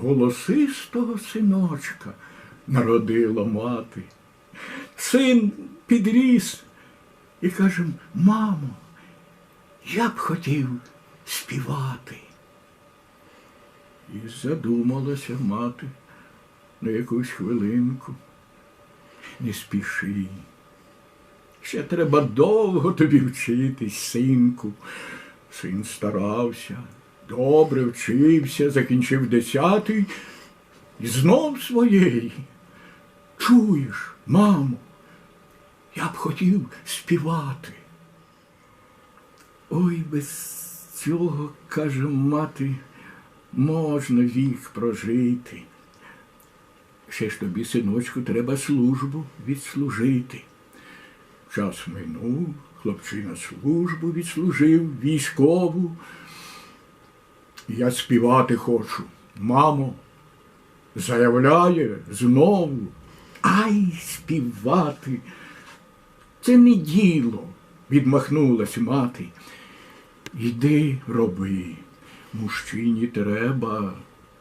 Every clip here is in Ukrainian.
голосистого синочка народила мати. Син підріс і каже, мамо, я б хотів співати. І задумалася мати на якусь хвилинку. Не спіши. Ще треба довго тобі вчитись, синку. Син старався, добре вчився, закінчив десятий і знов своєї. Чуєш, мамо, я б хотів співати. Ой, без цього, каже мати, можна вік прожити. Ще ж тобі, синочку, треба службу відслужити. Час минув, хлопчина службу відслужив, військову. Я співати хочу. Мамо, заявляє знову. Ай, співати. Це не діло, відмахнулась мати. Йди роби. Мужчині треба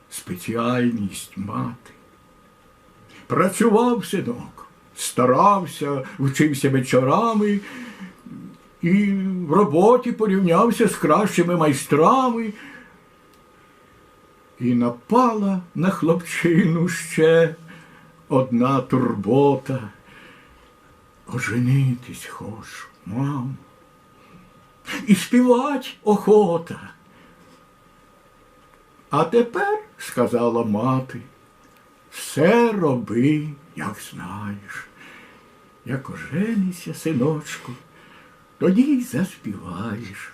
спеціальність мати. Працював синок, старався, вчився вечорами і в роботі порівнявся з кращими майстрами. І напала на хлопчину ще одна турбота. Оженитись хочу, мам. І співать охота. А тепер, сказала мати, все роби, як знаєш. Як оженися, синочку, тоді й заспіваєш.